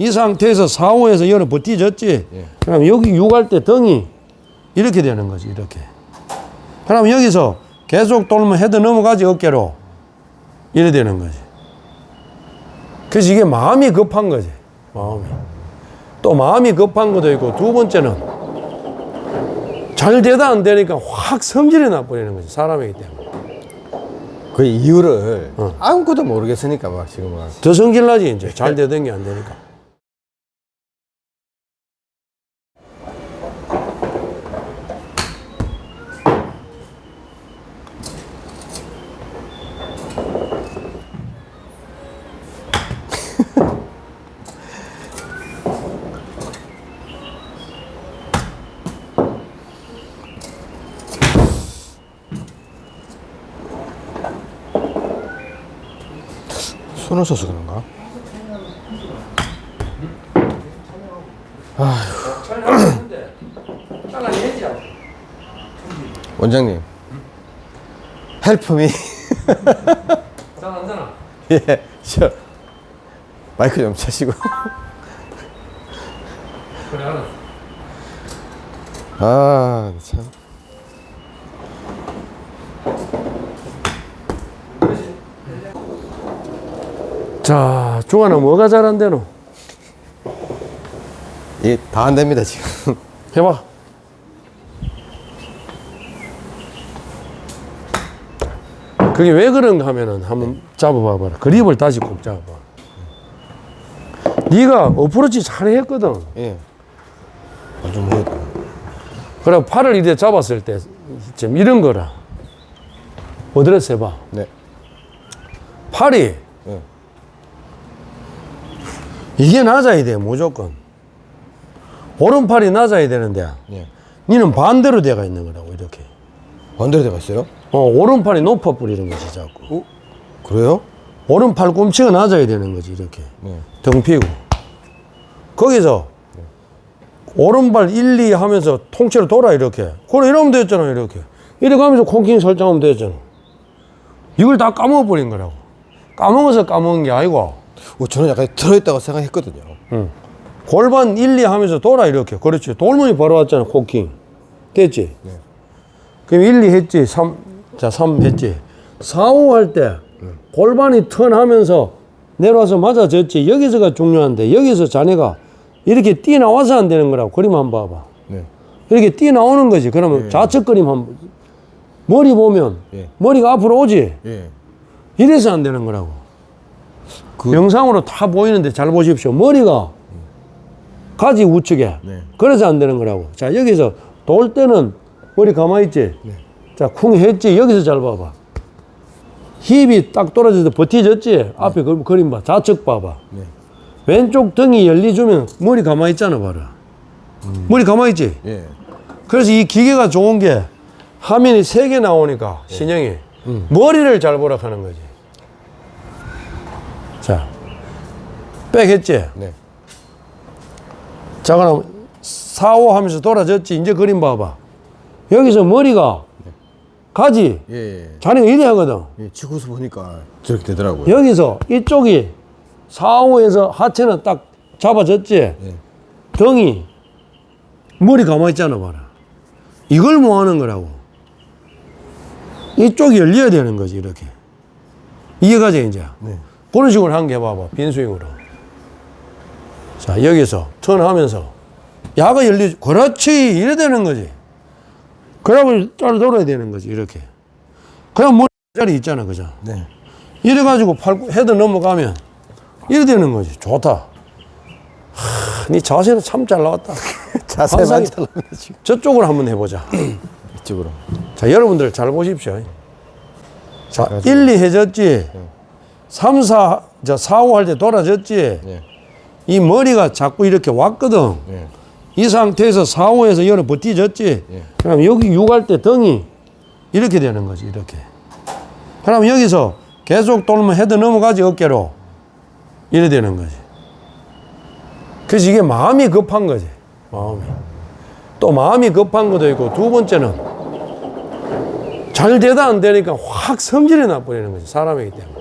이 상태에서 4, 5에서 열을 버티졌지. 예. 그럼 여기 6 할 때 등이 이렇게 되는 거지, 이렇게. 그럼 여기서 계속 돌면 헤드 넘어가지, 어깨로. 이래 되는 거지. 그래서 이게 마음이 급한 거지, 마음이. 또 마음이 급한 것도 있고, 두 번째는 잘 되다 안 되니까 확 성질이 나버리는 거지, 사람이기 때문에. 그 이유를 어. 아무것도 모르겠으니까 막 지금은. 더 성질 나지, 이제. 잘 되던 게 안 되니까. 손을 써서 그런가? 원장님. 헬프미. 잘안잖아 예, 저 마이크 좀 차시고. 그래, 알았어. 아, 참. 자, 중아나 뭐가 잘 안 되노? 예, 다 안 됩니다, 지금. 해봐. 그게 왜 그런가 하면은 한번 잡아봐봐라. 그립을 다시 꼭 잡아봐. 네가 어프로치 잘 했거든. 예. 아주 뭐, 그래 팔을 이렇게 잡았을 때 지금 이런 거라. 어드레스 해봐. 네. 팔이 예. 이게 낮아야 돼 무조건. 오른팔이 낮아야 되는데 예. 니는 반대로 돼가 있는 거라고 이렇게. 반대로 돼가 있어요? 어 오른팔이 높아 뿌리는 거지 자꾸. 어? 그래요? 오른팔 꿈치가 낮아야 되는 거지 이렇게 네. 등 피고 거기서 오른발 1, 2 하면서 통째로 돌아 이렇게 그래 이러면 됐잖아 이렇게 이래 가면서 콩킹 설정하면 됐잖아 이걸 다 까먹어버린 거라고 까먹어서 까먹은 게 아니고 어, 저는 약간 들어있다고 생각했거든요. 골반 1, 2 하면서 돌아 이렇게. 그렇지. 돌문이 바로 왔잖아 콩킹. 됐지? 네. 그럼 1, 2 했지? 3, 자 3 했지? 4, 5 할때 골반이 턴하면서 내려와서 맞아졌지. 여기서가 중요한데 여기서 자네가 이렇게 뛰 나와서 안 되는 거라고. 그림 한번 봐봐. 네. 이렇게 뛰 나오는 거지. 그러면 좌측 그림 한번 머리 보면 예. 머리가 앞으로 오지? 예. 이래서 안 되는 거라고 그- 영상으로 다 보이는데 잘 보십시오. 머리가 가지 우측에. 네. 그래서 안 되는 거라고. 자 여기서 돌 때는 머리 가만히 있지? 네. 자 쿵 했지? 여기서 잘 봐봐. 힙이 딱 떨어져서 버티졌지? 앞에 그 그림 봐. 좌측 봐봐. 네. 왼쪽 등이 열리주면 머리 가만히 있잖아 봐라. 머리 가만히 있지? 예. 그래서 이 기계가 좋은 게 화면이 세 개 나오니까 신형이. 머리를 잘 보라 하는 거지. 자, 백 했지? 네. 자, 그럼 4, 5 하면서 돌아졌지? 이제 그림 봐봐. 여기서 머리가 가지? 예. 예. 자네가 이래 하거든. 예. 지구에서 보니까 저렇게 되더라고요. 여기서 이쪽이 4, 5에서 하체는 딱 잡아졌지? 예. 등이 머리 가만히 있잖아 봐라 이걸 뭐 하는 거라고 이쪽이 열려야 되는 거지 이렇게 이해가지 이제 네. 그런 식으로 한 게 봐봐 빈스윙으로 자 여기서 턴하면서 야가 열리 그렇지 이래 되는 거지 그러고 잘 돌아야 되는 거지 이렇게 그냥 머리 자리 있잖아 그죠 네. 이래 가지고 팔 헤드 넘어가면 이래 되는 거지 좋다 하, 네 자세는 참 잘 나왔다 자세만 환상이- 잘라면 지금. 저쪽으로 한번 해보자. 이쪽으로. 자, 여러분들 잘 보십시오. 자, 1, 2 해졌지. 3, 4, 자, 4, 5 할 때 돌아졌지. 예. 이 머리가 자꾸 이렇게 왔거든. 예. 이 상태에서 4, 5에서 열을 버티졌지. 예. 그럼 여기 6 할 때 등이 이렇게 되는 거지, 이렇게. 그럼 여기서 계속 돌면 헤드 넘어가지, 어깨로. 이래 되는 거지. 그래서 이게 마음이 급한 거지, 마음이. 또 마음이 급한 것도 있고, 두 번째는 잘 되다 안 되니까 확 성질이 나버리는 거지, 사람이기 때문에.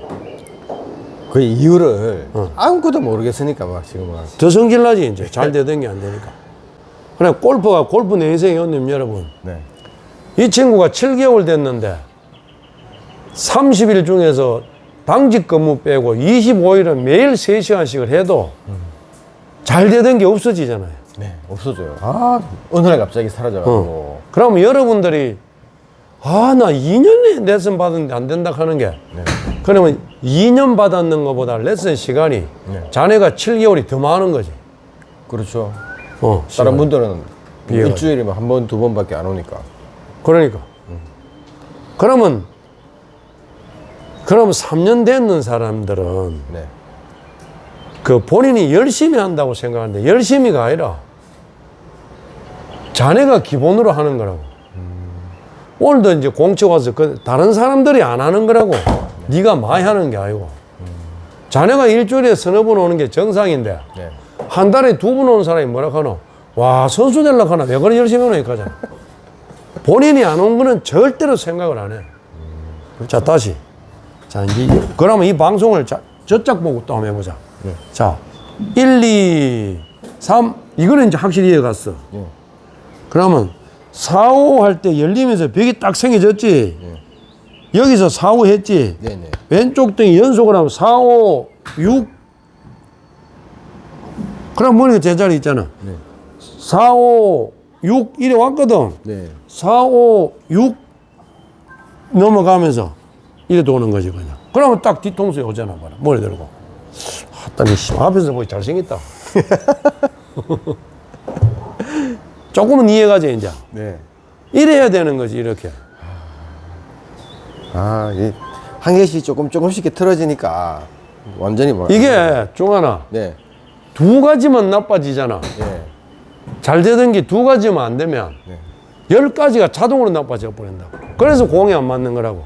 그 이유를 어. 아무것도 모르겠으니까 막 지금 막. 더 성질나지 이제 잘 되던 게 안 되니까. 그래 골프가 골프 내 인생이 온님 여러분. 네. 이 친구가 7개월 됐는데 30일 중에서 당직 근무 빼고 25일은 매일 3시간씩을 해도 잘 되던 게 없어지잖아요. 네. 없어져요. 아 어느 날 갑자기 사라져가지고. 어. 그러면 여러분들이 아, 나 2년에 레슨 받았는데 안 된다 하는 게 네. 그러면 2년 받았는 것보다 레슨 시간이 네. 자네가 7개월이 더 많은 거지. 그렇죠. 어, 다른 분들은 비해가지고. 일주일이면 한 번, 두 번밖에 안 오니까. 그러니까. 그러면, 그러면 3년 됐는 사람들은 네. 그 본인이 열심히 한다고 생각하는데 열심히가 아니라 자네가 기본으로 하는 거라고. 오늘도 이제 공채 와서 그 다른 사람들이 안 하는 거라고. 네 가 많이 하는 게 아니고. 자네가 일주일에 서너 번 오는 게 정상인데 네. 한 달에 두 번 오는 사람이 뭐라 하노? 와, 선수 되려고 하나? 왜 그리 열심히 오노니까 잖아 본인이 안 온 거는 절대로 생각을 안 해. 자, 다시. 자, 이제, 이- 그러면 이 방송을 자, 저짝 보고 또 한번 해보자. 네. 자, 1, 2, 3. 이거는 이제 확실히 이해갔어. 예. 그러면 4, 5할때 열리면서 벽이 딱 생겨졌지. 여기서 4, 5 했지. 네, 네. 왼쪽 등이 연속으로 하면 4, 5, 6. 그럼 머리가 제자리 있잖아. 네. 4, 5, 6 이래 왔거든. 네. 4, 5, 6 넘어가면서 이래 도는 거지 그냥. 그러면 딱 뒤통수에 오잖아 봐라. 머리 들고. 아따니 씨 앞에서 보기 잘생겼다. 조금은 이해가지 이제. 네. 이래야 되는 거지 이렇게. 아, 이 한 개씩 조금 조금씩 이렇게 틀어지니까 완전히 뭐. 이게 중하나 네. 두 가지만 나빠지잖아. 네. 잘 되던 게 두 가지만 안 되면 네. 열 가지가 자동으로 나빠져 버린다고. 그래서 공이 안 맞는 거라고.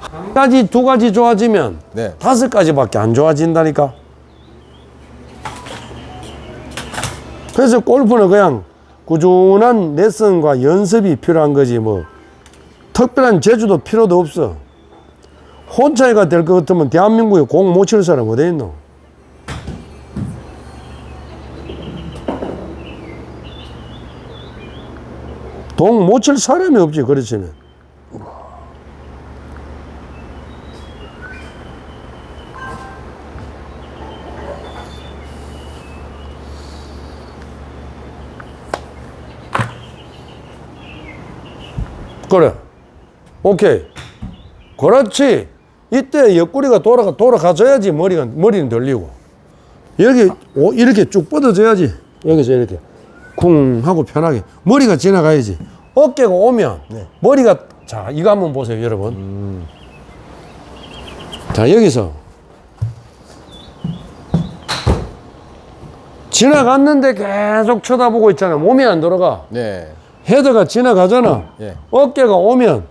한 가지, 두 가지 좋아지면 네. 다섯 가지밖에 안 좋아진다니까. 그래서 골프는 그냥 꾸준한 레슨과 연습이 필요한 거지 뭐 특별한 재주도 필요도 없어. 혼자가 될 것 같으면 대한민국에 공 못 칠 사람 어디 있노? 동 못 칠 사람이 없지 그렇지는. 그래. 오케이. 그렇지. 이때 옆구리가 돌아가, 돌아가줘야지 머리가, 머리는 들리고. 여기, 오, 이렇게 쭉 뻗어줘야지. 여기서 이렇게. 쿵 하고 편하게. 머리가 지나가야지. 어깨가 오면, 머리가, 자, 이거 한번 보세요, 여러분. 자, 여기서. 지나갔는데 계속 쳐다보고 있잖아. 몸이 안 돌아가. 네. 헤드가 지나가잖아. 예. 어깨가 오면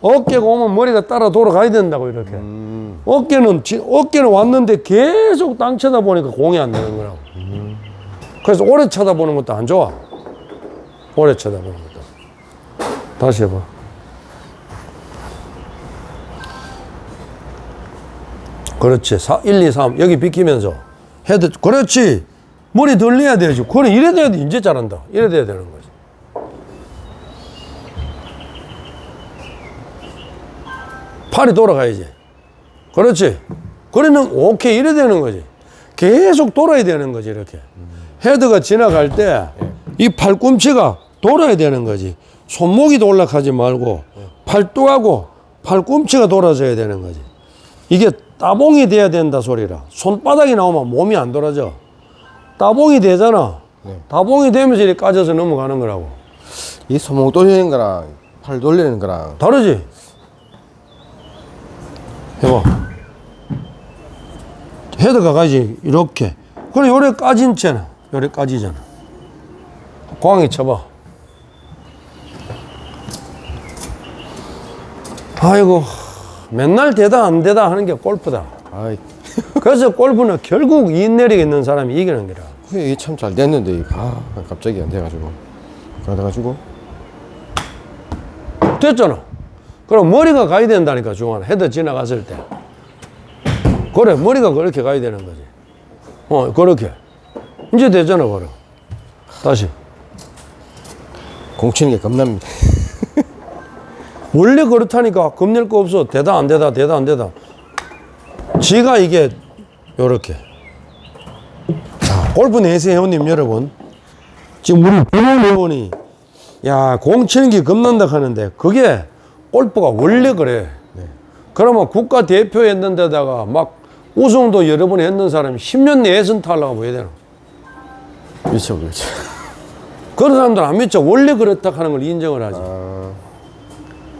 어깨가 오면 머리가 따라 돌아가야 된다고 이렇게. 음. 어깨는 지- 어깨는 왔는데 계속 땅 쳐다보니까 공이 안 되는 거라고. 그래서 오래 쳐다보는 것도 안 좋아. 오래 쳐다보는 것도. 다시 해봐. 그렇지. 4, 1, 2, 3. 여기 비키면서. 헤드, 그렇지. 머리 돌려야 되지. 그래, 이래 돼야 돼. 이제 잘한다. 이래 돼야 되는 거지. 팔이 돌아가야지. 그렇지. 그러면 오케이 이래 되는 거지. 계속 돌아야 되는 거지 이렇게. 헤드가 지나갈 때 이 팔꿈치가 돌아야 되는 거지. 손목이 올라가지 말고 팔뚝하고 팔꿈치가 돌아져야 되는 거지. 이게 따봉이 돼야 된다 소리라. 손바닥이 나오면 몸이 안 돌아져. 따봉이 되잖아. 네. 따봉이 되면서 이렇게 까져서 넘어가는 거라고. 이 손목 돌리는 거랑 팔 돌리는 거랑 다르지? 해봐. 헤드 가 가지, 이렇게. 그래, 요래 까진 채나. 요래 까지잖아. 광이 쳐봐. 아이고, 맨날 되다 안 되다 하는 게 골프다. 아이 그래서 골프는 결국 인내력 있는 사람이 이기는 거라. 그게 이게 참 잘 됐는데 아 갑자기 안 돼가지고 그래가지고 됐잖아. 그럼 머리가 가야 된다니까, 중간 헤드 지나갔을 때. 그래, 머리가 그렇게 가야 되는 거지. 어, 그렇게. 이제 되잖아, 그래. 다시. 공 치는 게 겁납니다. 원래 그렇다니까. 겁낼 거 없어. 되다, 안 되다, 되다, 안 되다. 지가 이게, 요렇게. 자, 골프 내세 회원님 여러분. 지금 우리 비만 회원이, 야, 공 치는 게 겁난다 하는데, 그게 골프가 원래 그래. 그러면 국가대표 했는데다가 막 우승도 여러 번 했는 사람이 10년 내에 예선 타려고 해야 되나? 그렇죠, 그렇죠. 그런 사람들 안 믿죠. 원래 그렇다 하는 걸 인정을 하지. 아,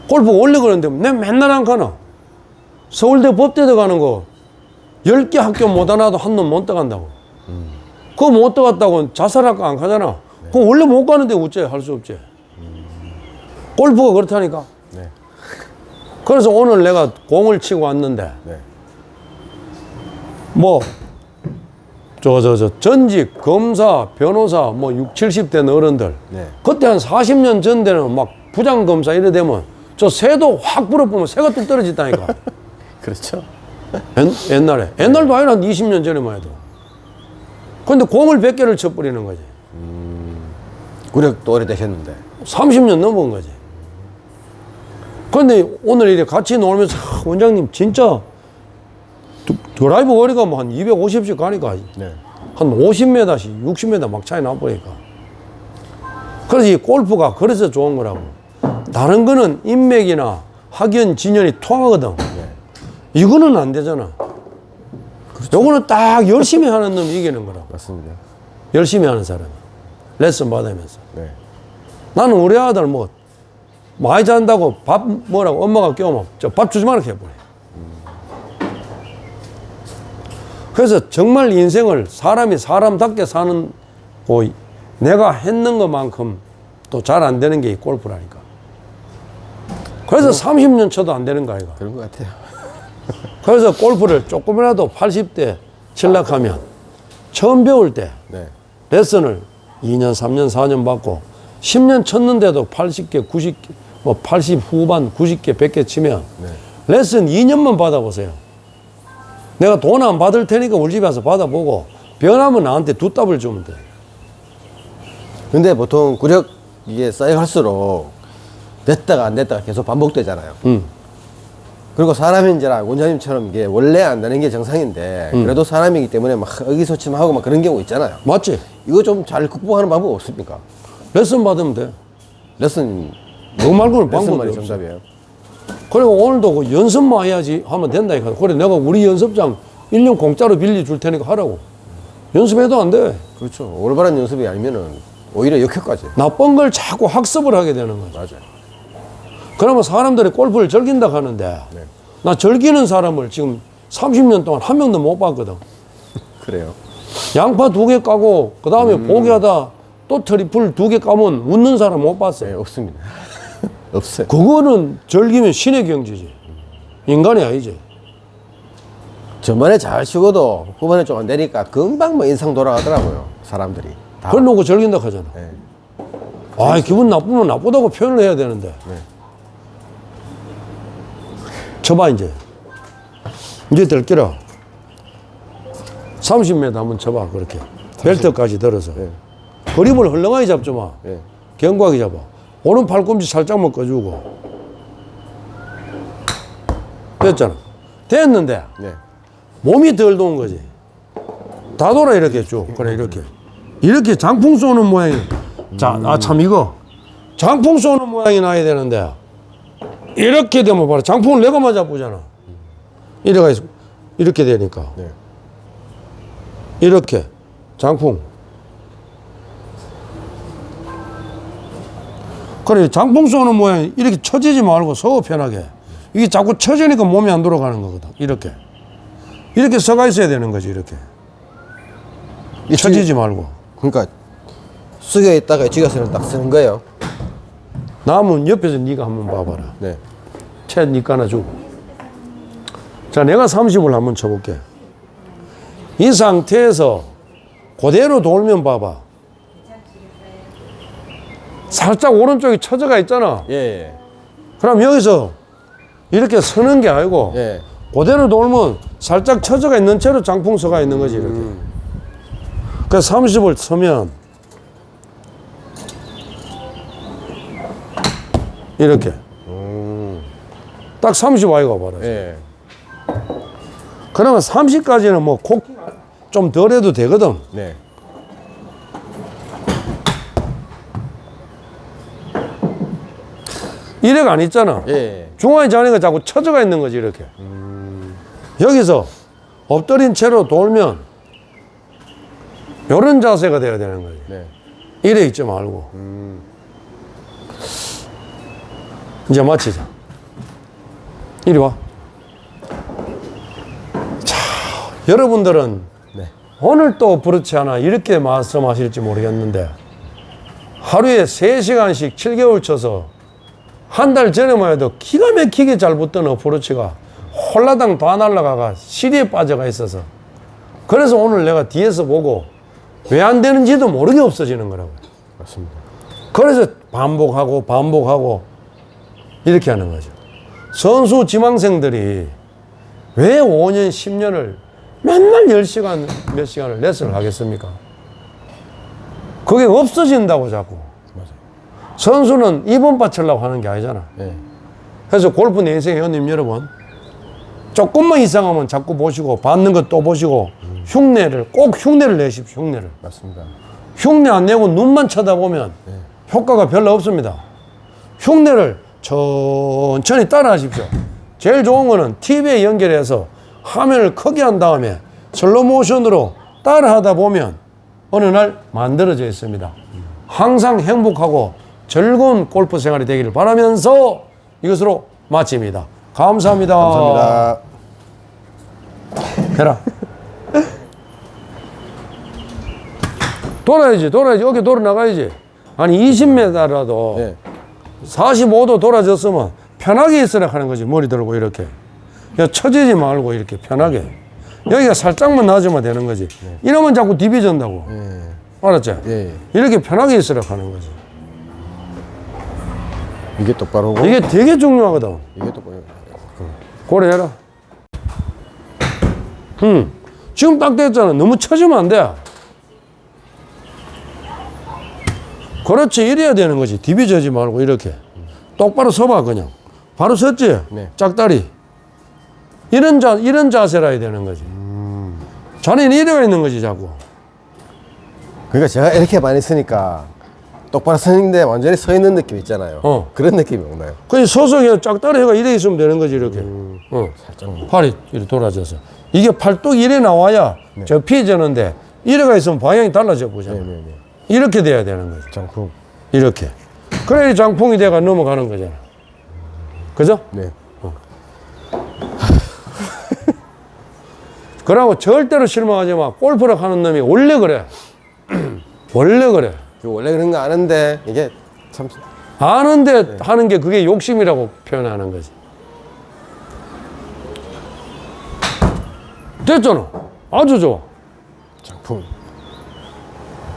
골프 원래 그런데 내 맨날 안 가나? 서울대 법대도 가는 거 10개 학교 못 하나도 한 놈 못 떠간다고. 그거 못 떠갔다고 자살할까 안 가잖아. 그거 원래 못 가는데 어째 할 수 없지. 골프가 그렇다니까. 네. 그래서 오늘 내가 공을 치고 왔는데 네. 뭐, 저, 저, 저, 전직, 검사, 변호사, 뭐, 6, 70대 어른들. 네. 그때 한 40년 전 되는 막 부장검사 이래 되면 저 새도 확 불어보면 새가 뚝 떨어진다니까. 그렇죠. 옛, 옛날에. 옛날도 아니라 한 20년 전에만 해도. 근데 공을 100개를 쳐버리는 거지. 구력도 오래되셨는데. 30년 넘은 거지. 근데 오늘 이래 같이 놀면서 아, 원장님 진짜 드- 드라이브 거리가 뭐 한 250씩 가니까 네. 한 50m씩 60m 막 차이 나버리니까. 그래서 이 골프가 그래서 좋은 거라고. 다른 거는 인맥이나 학연, 진연이 통하거든. 이거는 안 되잖아. 요거는 딱 열심히 하는 놈이 이기는 거라고. 맞습니다. 열심히 하는 사람이. 레슨 받으면서. 네. 나는 우리 아들 뭐 많이 잔다고 밥 뭐라고 엄마가 깨우면 저밥 주지 마라 해버려. 그래서 정말 인생을 사람이 사람답게 사는 고 내가 했는 것만큼 또 잘 안 되는 게 이 골프라니까. 그래서 30년 쳐도 안 되는 거 아이가. 그런 것 같아요. 그래서 골프를 조금이라도 80대 칠락하면 처음 배울 때 네. 레슨을 2년, 3년, 4년 받고 10년 쳤는데도 80개, 90개, 뭐 80 후반, 90개, 100개 치면 네. 레슨 2년만 받아보세요. 내가 돈 안 받을 테니까 우리 집에 와서 받아보고 변하면 나한테 두 답을 주면 돼. 근데 보통 구력 이게 쌓여갈수록 됐다가 안 됐다가 계속 반복되잖아요. 응. 그리고 사람인지라 원장님처럼 이게 원래 안 되는 게 정상인데 그래도 사람이기 때문에 막 의기소침하고 막 그런 경우 있잖아요. 맞지? 이거 좀 잘 극복하는 방법 없습니까? 레슨 받으면 돼. 레슨 그거 말고는 방법이 없어. 정답이에요. 그리고 오늘도 그 연습만 해야지 하면 된다. 이거. 그래, 내가 우리 연습장 1년 공짜로 빌려줄 테니까 하라고. 연습해도 안 돼. 그렇죠. 올바른 연습이 아니면은 오히려 역효과지. 나쁜 걸 자꾸 학습을 하게 되는 거죠. 맞아요. 그러면 사람들이 골프를 즐긴다 하는데 네. 나 즐기는 사람을 지금 30년 동안 한 명도 못 봤거든. 그래요. 양파 두 개 까고 그 다음에 보기하다 또 트리플 두 개 까면 웃는 사람 못 네, 봤어요. 없습니다. 없어요. 그거는 즐기면 신의 경지지. 인간이 아니지. 전반에 잘 치고도 후반에 좀 안 되니까 금방 뭐 인상 돌아가더라고요. 사람들이. 다. 그걸 놓고 즐긴다 하잖아. 네. 아, 기분 나쁘면 나쁘다고 표현을 해야 되는데. 네. 쳐봐, 이제. 이제 될 기라. 30m 한번 쳐봐, 그렇게. 벨트까지 들어서. 네. 그립을 헐렁하게 잡지 마. 네. 견고하게 잡아. 오른 팔꿈치 살짝만 꺼주고. 됐잖아. 됐는데, 네. 몸이 덜 도는 거지. 다 돌아, 이렇게 쭉. 그래, 이렇게. 이렇게 장풍 쏘는 모양이. 자, 아, 참, 이거. 장풍 쏘는 모양이 나야 되는데, 이렇게 되면 바로 장풍을 내가 맞아 보잖아. 이래가, 있- 이렇게 되니까. 네. 이렇게. 장풍. 그래, 장풍 쏘는 모양이 이렇게 처지지 말고 서고 편하게. 이게 자꾸 처지니까 몸이 안 돌아가는 거거든. 이렇게. 이렇게 서가 있어야 되는 거지, 이렇게. 이 처지지 말고. 그러니까 숙여 있다가 쥐가서는 딱 쓰는 거예요. 남은 옆에서 네가 한번 봐봐라. 네. 채 니까 하나 주고. 자, 내가 30을 한번 쳐볼게. 이 상태에서 그대로 돌면 봐봐. 살짝 오른쪽이 처져가 있잖아. 예. 그럼 여기서 이렇게 서는 게 아니고 예. 그대로 돌면 살짝 처져가 있는 채로 장풍서가 있는 거지 이렇게. 그래서 30을 서면 이렇게 딱30 와이가 바로. 예. 그러면 30까지는 뭐 콕 좀 덜 해도 되거든. 네. 이래가 안 있잖아. 예. 중앙에 자네가 자꾸 처져가 있는 거지 이렇게. 여기서 엎드린 채로 돌면 이런 자세가 돼야 되는 거지. 네. 이래 있지 말고. 이제 마치자. 이리 와. 자, 여러분들은 네. 오늘 또 그렇지 않아 이렇게 말씀하실지 모르겠는데 하루에 3시간씩 7개월 쳐서 한 달 전에만 해도 기가 막히게 잘 붙던 어프로치가 홀라당 다 날라가가 시리에 빠져가 있어서. 그래서 오늘 내가 뒤에서 보고 왜 안 되는지도 모르게 없어지는 거라고. 맞습니다. 그래서 반복하고 반복하고 이렇게 하는 거죠. 선수 지망생들이 왜 5년 10년을 맨날 10시간 몇 시간을 레슨을 하겠습니까? 그게 없어진다고 자꾸 선수는 이번 받치려고 하는 게 아니잖아. 예. 그래서 골프 내 인생 회원님 여러분. 조금만 이상하면 자꾸 보시고 받는 것 또 보시고 흉내를 꼭 흉내를 내십시오 흉내를. 맞습니다. 흉내 안 내고 눈만 쳐다보면 효과가 별로 없습니다. 흉내를 천천히 따라 하십시오. 제일 좋은 거는 TV에 연결해서 화면을 크게 한 다음에 슬로 모션으로 따라 하다 보면 어느 날 만들어져 있습니다. 항상 행복하고 즐거운 골프 생활이 되기를 바라면서 이것으로 마칩니다 감사합니다 감사합니다. 해라. 돌아야지, 돌아야지. 어깨 돌아 나가야지. 아니, 20m라도 예. 45도 돌아졌으면 편하게 있으라 하는 거지. 머리 들고 이렇게. 야, 처지지 말고 이렇게 편하게. 여기가 살짝만 낮으면 되는 거지. 이러면 자꾸 디비전다고. 예. 알았지? 예. 이렇게 편하게 있으라 하는 거지. 이게 똑바로고 이게 되게 중요하거든. 이게 똑바로. 고려해라. 응. 지금 딱 됐잖아. 너무 처지면 안 돼. 그렇지. 이래야 되는 거지. 디비저지 말고 이렇게. 똑바로 서봐, 그냥. 바로 섰지? 네. 짝다리. 이런 자, 이런 자세라 해야 되는 거지. 자네는 이래가 있는 거지, 자꾸. 그러니까 제가 이렇게 많이 쓰니까 똑바로 서 있는데 완전히 서 있는 느낌 있잖아요. 어. 그런 느낌이 오나요? 그냥 서서 그냥 짝다리 해가 이래 있으면 되는 거지, 이렇게. 어. 살짝. 팔이 이렇게 돌아져서. 이게 팔뚝 이래 나와야 저 피해지는데 이래가 있으면 방향이 달라져 보잖아. 네네네. 이렇게 돼야 되는 거지. 장풍. 이렇게. 그래야 이 장풍이 돼가 넘어가는 거잖아. 그죠? 네. 그러고 절대로 실망하지 마. 골프를 하는 놈이 원래 그래. 원래 그래. 그 원래 그런 거 아는데 이게 참 아는데 하는 게 그게 욕심이라고 표현하는 거지. 됐잖아. 아주 좋아. 장풍.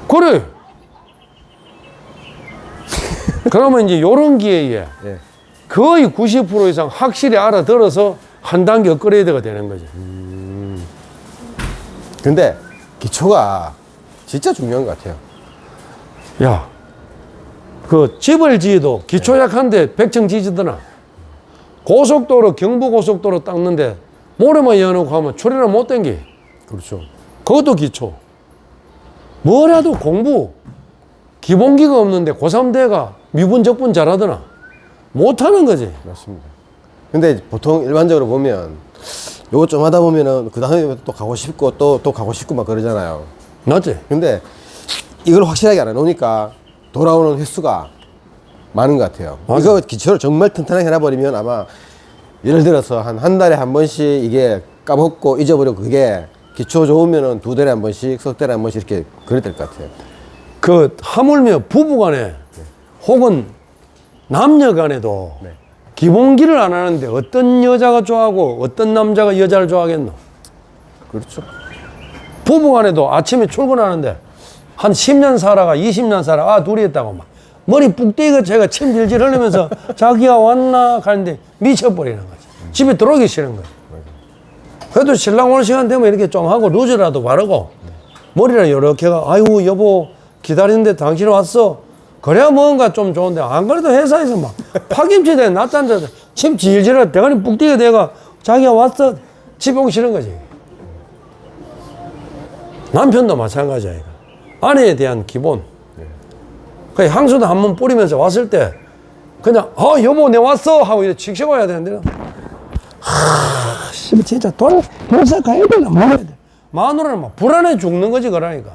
그래. 그러면 이제 요런 기회에 예. 거의 90% 이상 확실히 알아들어서 한 단계 업그레이드가 되는 거지. 근데 기초가 진짜 중요한 것 같아요. 야, 그 집을 지어도 기초 약한데 백층 지지더나. 고속도로, 경부고속도로 닦는데 모래만 여놓고 하면 출애를 못 땡기. 그렇죠. 그것도 기초. 뭐라도 공부, 기본기가 없는데 고3대가 미분, 적분 잘하더나. 못하는 거지. 맞습니다. 근데 보통 일반적으로 보면 요거 좀 하다 보면은 그 다음에 또 가고 싶고 또 또 가고 싶고 막 그러잖아요. 맞지? 근데 이걸 확실하게 안 해놓으니까 돌아오는 횟수가 많은 것 같아요. 맞아. 이거 기초를 정말 튼튼하게 해놔버리면 아마 예를 들어서 한 한 달에 한 번씩 이게 까먹고 잊어버리고 그게 기초 좋으면은 두 달에 한 번씩 석 달에 한 번씩 이렇게 그래야 될 것 같아요. 그 하물며 부부간에 혹은 남녀간에도 네. 기본기를 안 하는데 어떤 여자가 좋아하고 어떤 남자가 여자를 좋아하겠노? 그렇죠. 부부간에도 아침에 출근하는데 한 10년 살아가 20년 살아 아 둘이 했다고 막. 머리 북대기가 제가 침 질질 흘리면서 자기가 왔나 가는데 미쳐버리는 거지. 집에 들어오기 싫은 거야. 그래도 신랑 오는 시간 되면 이렇게 좀 하고 루즈라도 바르고 머리를 이렇게 가 아이고 여보 기다리는데 당신 왔어. 그래야 뭔가 좀 좋은데. 안 그래도 회사에서 막 파김치대 낮잠자 침 질질해. 대가리 북 뛰게 내가 자기가 왔어. 집에 오기 싫은 거지. 남편도 마찬가지야. 아내에 대한 기본. 그 향수도 한 번 뿌리면서 왔을 때 그냥 어 여보 내 왔어! 하고 이렇게 칙칙 와야 되는데. 하 씨, 진짜 돈 회사 가야 되나 말아야 돼? 마누라는 막 불안해 죽는 거지 그러니까.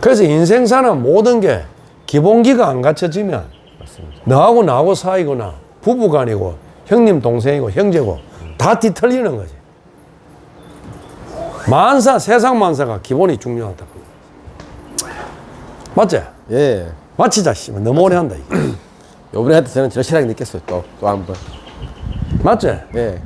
그래서 인생 사는 모든 게 기본기가 안 갖춰지면 너하고 나하고 사이거나 부부간이고 형님 동생이고 형제고 다 뒤틀리는 거지 만사 세상 만사가 기본이 중요하다 맞지? 예. 마치자 씨 너무 오래 한다 이게. 요번에 한테 저는 절실하게 느꼈어요. 또, 또 한 번. 맞지? 예.